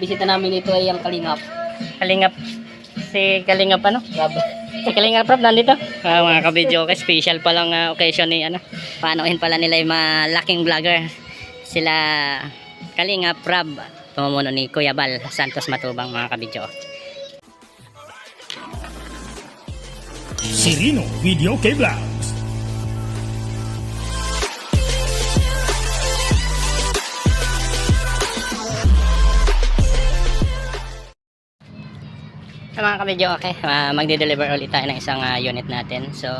bisita namin ito ay ang Kalingap. Kalingap. Si Kalingap ano? Rob. Si Kalingap Rob nandito. Ah, mga kabidyo, okay, special pa lang ah, occasion ni ano. Paanoin pala nila yung mga laking vlogger. Sila Kalingap Rob. Pamumuno ni Kuya Bal Santos Matubang mga kabidyo. Sirino Video K Sa mga kabidyo, okay, ah, magde-deliver ulit tayo ng isang ah, unit natin. So,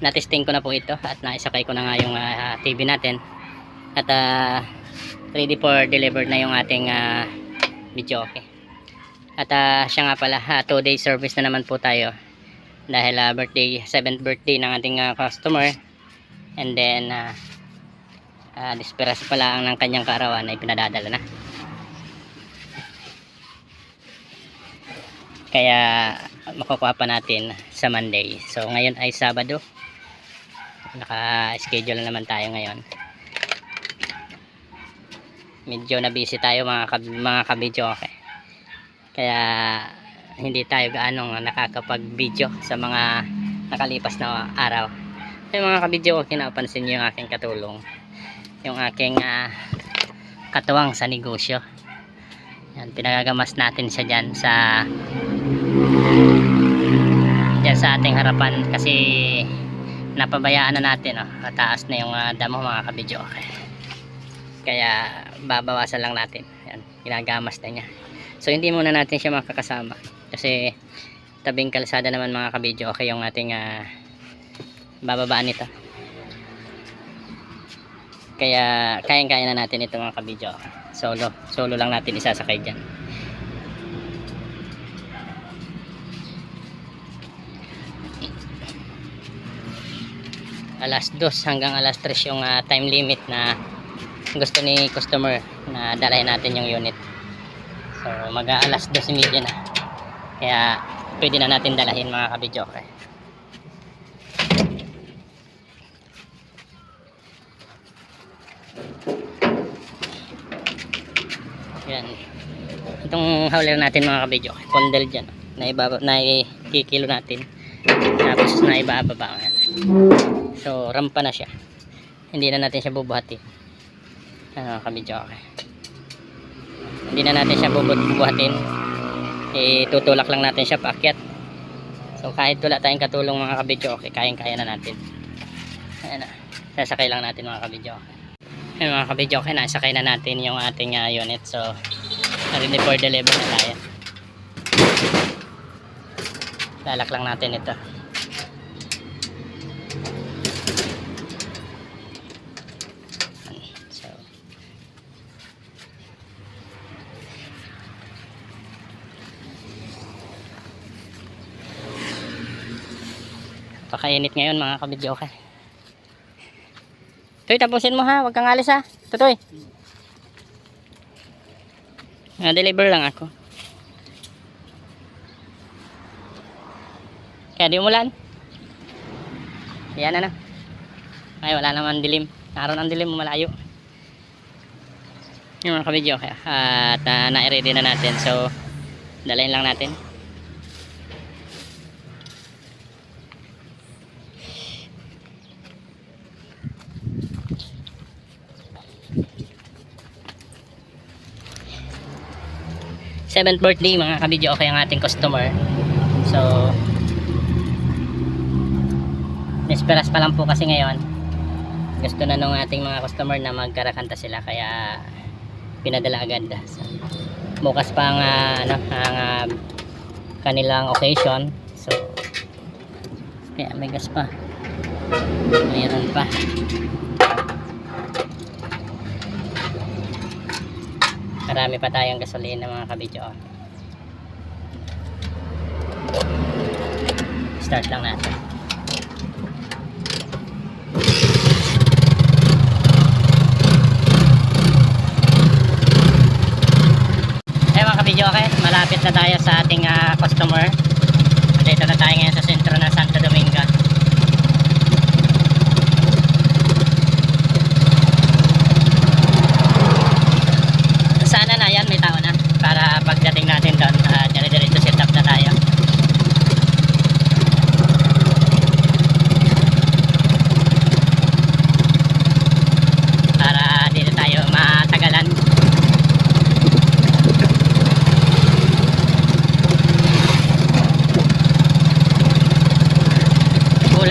natesting ko na po ito at naisakay ko na nga yung ah, TV natin. At ah, ready for delivered na yung ating ah, video, okay. At ah, siya nga pala, 2 day service na naman po tayo. Dahil ah, birthday, 7th birthday ng ating ah, customer. And then, ah, uh, disperas pala ang ng kanyang kaarawan ay pinadadala na. Kaya makukuha pa natin sa Monday. So ngayon ay Sabado. Naka-schedule na naman tayo ngayon. Medyo na busy tayo mga kab mga kabidyo okay. Kaya hindi tayo gaano nakakapag-video sa mga nakalipas na araw. Yung mga kabidyo okay napansin niyo yung aking katulong. Yung aking ah, katuwang sa negosyo. Yan, pinagagamas natin siya dyan sa dyan sa ating harapan kasi napabayaan na natin oh. mataas na yung ah, damo mga kabidyo. Okay. kaya babawasan lang natin. Yan, ginagamas na niya. So hindi muna natin siya makakasama. Kasi tabing kalsada naman mga kabidyo okay yung ating ah, bababaan nito. Kaya kayang kaya na natin ito mga kabidyo. Solo. Solo lang natin isasakay dyan alas 2 hanggang alas 3 yung ah, time limit na gusto ni customer na dalahin natin yung unit. So mag alas 2 media na. Kaya pwede na natin dalahin mga kabidyo okay. yan. Itong hauler natin mga kabidyo pondel dyan. Na ibaba na ikikilo natin. Tapos na ibababa yan So, rampa na siya. Hindi na natin siya bubuhatin. Ano, kabidyo okay. Hindi na natin siya bubuhatin. Itutulak lang natin siya paakyat. So, kahit wala tayong katulong mga kabidyo okay, kayang-kaya na natin. Ayan na. Sasakay lang natin mga kabidyo okay. Ayan mga kabidyo okay, nasakay na natin yung ating ah, unit. So, ready for deliver na tayo. Lalak lang natin ito. Pakainit ngayon mga kabidyo ka. Toy, tapusin mo ha. Huwag kang alis ha. Tutoy. Na-deliver lang ako. Kaya di umulan. Yan na na. Ay, wala naman dilim. Naroon ang dilim, malayo. Yung mga kabidyo. At uh, na-ready na natin. So, dalayin lang natin. Seventh birthday mga kabidyo okay ang ating customer. So, Nesperas pa lang po kasi ngayon. Gusto na nung ating mga customer na magkarakanta sila kaya pinadala agad. So, bukas pa ang ah, ano, ang ah, kanilang occasion. So kaya may gas pa. Mayroon pa marami pa tayong gasolina mga kabidyo start lang natin Eh mga kabidyo okay, malapit na tayo sa ating ah, customer. Dito na tayo ngayon sa sentro ng Santo Domingo.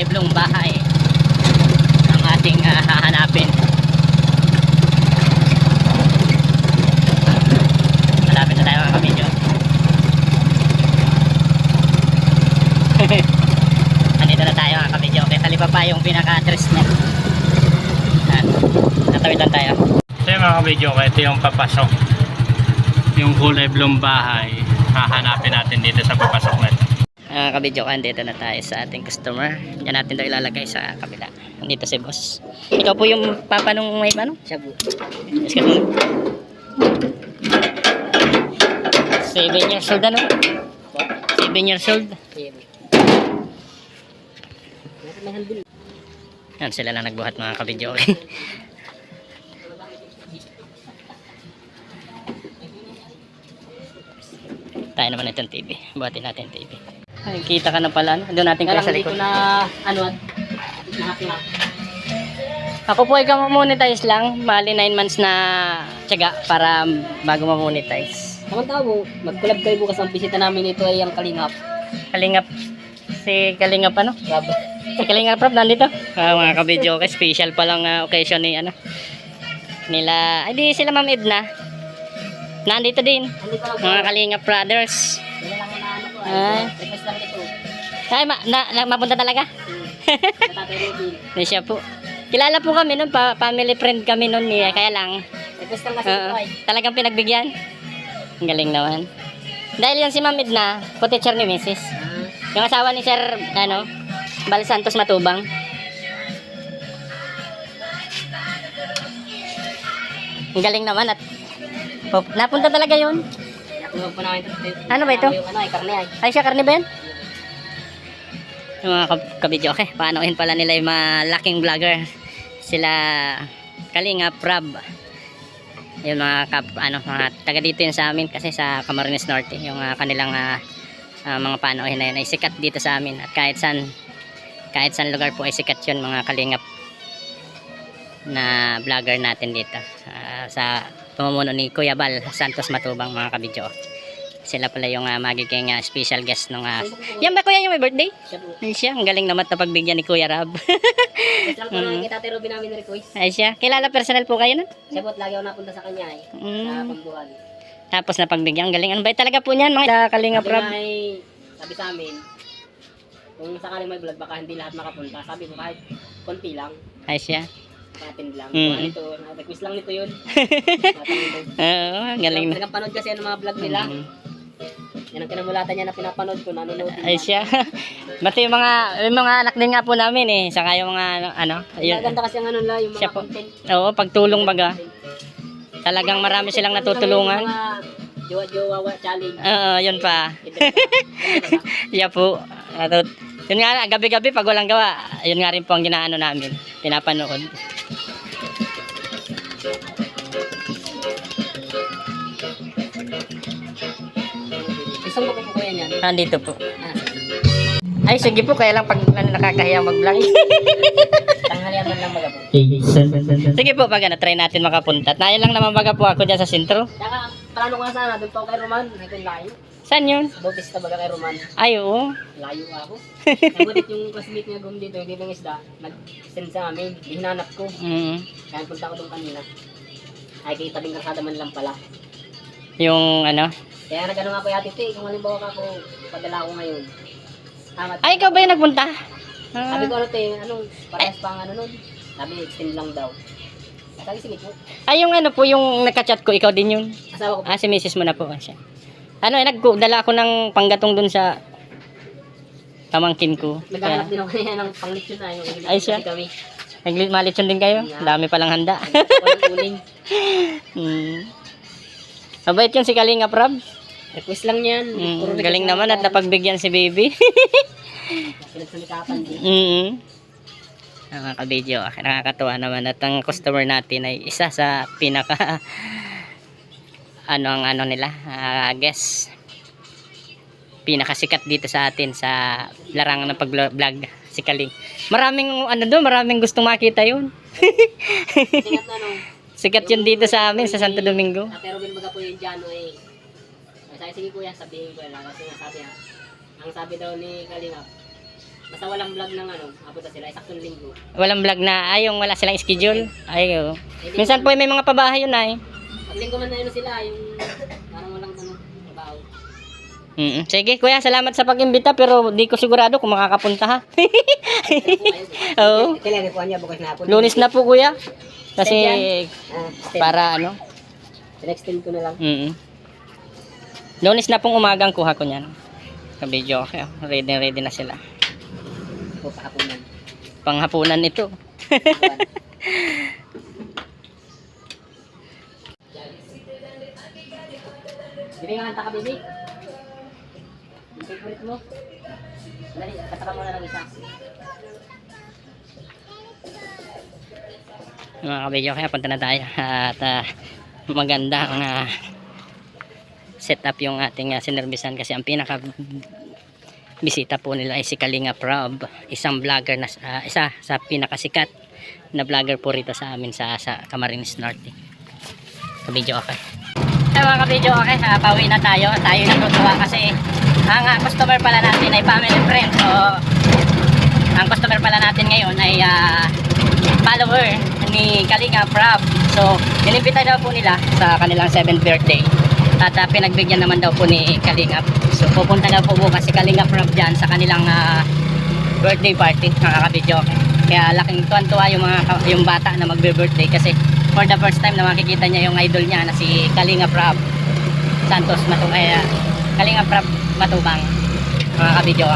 naiblong bahay. Ang ating uh, hahanapin. Malapit na tayo mga kamedyo andito na tayo mga kamedyo kaya talipa pa yung pinaka-address niya. Natawid lang tayo. Ito yung mga kamedyo ito yung papasok. Yung kulay blong bahay. Hahanapin natin dito sa papasok natin. Mga kabidyo kan, dito na tayo sa ating customer. Diyan natin ito ilalagay sa kabila. Dito si boss. Ikaw po yung papa nung may ano? Po. Yes, ka po. Seven years old ano? Seven years old. Yan sila na nagbuhat mga kabidyo. tayo naman itong TV. Buhatin natin TV. Ay, kita ka na pala. ano? Doon natin kaya sa likod. na ano nakakilap. Ako po ay monetize lang. Mali 9 months na tiyaga para bago ma-monetize. Naman tao mo, mag-collab kayo bukas ang bisita namin ito ay ang kalingap. Kalingap. Si Kalingap ano? Grab. Si Kalingap Rob nandito. Ah, mga kabidyo. Special pa lang ah, occasion ni ano. Nila, ay di sila Ma'am Edna. Nandito din. Mga Kalingap Brothers. Wala lang Ay, request lang ito. Ay, ma na, na, mapunta talaga? Hindi siya po. Kilala po kami nun, pa, family friend kami nun niya. Kaya lang, Request lang kasi ito ay. talagang pinagbigyan. Ang galing naman. Dahil yan si Ma'am Edna, co-teacher ni Mrs. Ah, Yung asawa ni Sir, ano, Bal Santos Matubang. Ang galing naman at napunta talaga yun. Nakuha po namin ito. Ano ba ito? Yung ano ay karne ay. Ay siya, karne ba yan? Yung mga kab- kabidyo, okay. Paanohin pala nila yung mga laking vlogger. Sila Kalinga Prab. Yung mga kap, ano, mga taga dito yun sa amin kasi sa Camarines Norte. Yung ah, kanilang ah, ah, mga paanohin na yun ay sikat dito sa amin. At kahit saan, kahit saan lugar po ay sikat yun mga kalingap na vlogger natin dito. Ah, sa pamumuno ni Kuya Bal Santos Matubang mga kabidyo. Sila pala yung ah, magiging ah, special guest ng uh, yan ba kuya yung may birthday? Ay siya, ang galing naman na pagbigyan ni Kuya Rab. Request lang po Tatay Ruben namin request. Ay siya, kilala personal po kayo nun? Siya po lagi ako napunta sa kanya. Sa Mm. pambuhan. Tapos na pagbigyan, ang galing. Ano ba talaga po niyan mga kalinga Sabi Rab? nga ay, sabi sa amin, kung sakaling may vlog, baka hindi lahat makapunta. Sabi ko kahit konti lang, Ay siya. Patin lang. Mm. Ano ito, request lang nito yun. Oo, ang galing na. Talagang panood kasi ng mga vlog nila. Mm. Yan ang kinamulatan niya na pinapanood ko, nanonood Ay siya. Basta yung mga, yung mga anak din nga po namin eh. Saka yung mga ano, ano. Yun. Maganda kasi ang ano nila, yung Siya mga po. content. Oo, pagtulong baga. Talagang marami silang natutulungan. Jowa-jowa challenge. Oo, yun pa. Iya po. At, yun nga, gabi-gabi pag walang gawa, yun nga rin po ang ginaano namin. Pinapanood. Nandito po. Ay, sige po, kaya lang pag ano, nakakahiya mag-vlog. tanghalian man lang baga po. sige po, pag ano, try natin makapunta. At nayan lang naman baga po ako dyan sa sentro. Saka, plano ko nga sana, doon pa ako kay Roman. Yung layo. Saan yun? Bautista baga kay Roman. Ay, oo. Layo ako. Nagulit yung classmate niya gum dito, hindi ng isda. Nag-send sa amin, hinanap ko. Mm. Kaya punta ko doon kanina. Ay, kay tabing kasada man lang pala. Yung ano. Kaya nagano nga yati ito eh, kung halimbawa ka ako, padala ko ngayon. Tama. Ay, ikaw ba yung nagpunta? Sabi Ah. ko ano te, anong parehas pa ang ano nun. Sabi, extend lang daw. Sabi, sige po. Ay, yung ano po, yung nakachat ko, ikaw din yun. Asawa ko po. Ah, si misis mo na po siya. Ano, eh, nagdala ako ng panggatong dun sa pamangkin ko. Naghahanap Kaya, din ako kanina ng panglitsyon na yung Ay, siya? kami. nagmalitson din kayo? Yeah. Dami palang handa. Walang uling. hmm. Mabait yun si Kalinga Prab. Request lang yan. Mm, galing naman at yan. napagbigyan si baby. Din. mm Mga kabidyo, nakakatuwa naman at ang customer natin ay isa sa pinaka ano ang ano nila, ah, guess pinakasikat dito sa atin sa larangan ng pag-vlog si Kaling. Maraming ano doon, maraming gustong makita yun. Sikat na nung. Sikat yun dito sa amin sa Santo Domingo. Ate Robin baga po yung Jano eh. Sabi, sige kuya, sabihin ko lang. Kasi nga sabi nga, ang sabi daw ni Kalingap, basta walang vlog ng ano, apunta sila, isaktong linggo. Walang vlog na, ay yung wala silang schedule. Ay, oo. Minsan po may mga pabahay yun ay. Pag linggo man na yun sila, yung parang walang ano, trabaho. Mm Sige, kuya, salamat sa pag-imbita pero di ko sigurado kung makakapunta ha. Oo. Kailan po niya bukas na po. Lunes na po, kuya. Kasi Ah, para ano, extend ko na lang. mm Lunes na pong umagang kuha ko niyan. Okay. oh. Ready, ready na sila. Po pa ako man. Panghapunan ito. Hindi nga kanta ka. Yung favorite mo. Dali, kanta ka muna ng isa. Mga kabidyo, kaya punta na tayo. At ah, maganda ang ah, setup yung ating uh, sinervisan kasi ang pinaka bisita po nila ay si Kalinga Prob, isang vlogger na ah, isa sa pinakasikat na vlogger po rito sa amin sa sa Camarines Norte. Kabidyo okay. Ay mga kabidyo okay, uh, pauwi na tayo. Tayo na tutuwa kasi ang ah, customer pala natin ay family friend. So, ang customer pala natin ngayon ay ah, follower ni Kalinga Prab. So, inimbita daw po nila sa kanilang 7th birthday. At ah, pinagbigyan naman daw po ni Kalinga. So, pupunta daw po bukas si Kalinga Prab dyan sa kanilang ah, birthday party, mga kabidyo. Kaya laking tuwan-tuwa yung mga yung bata na magbe-birthday kasi for the first time na makikita niya yung idol niya na si Kalinga Prab Santos Matubang. Kalinga Prab Matubang. Mga kabidyo.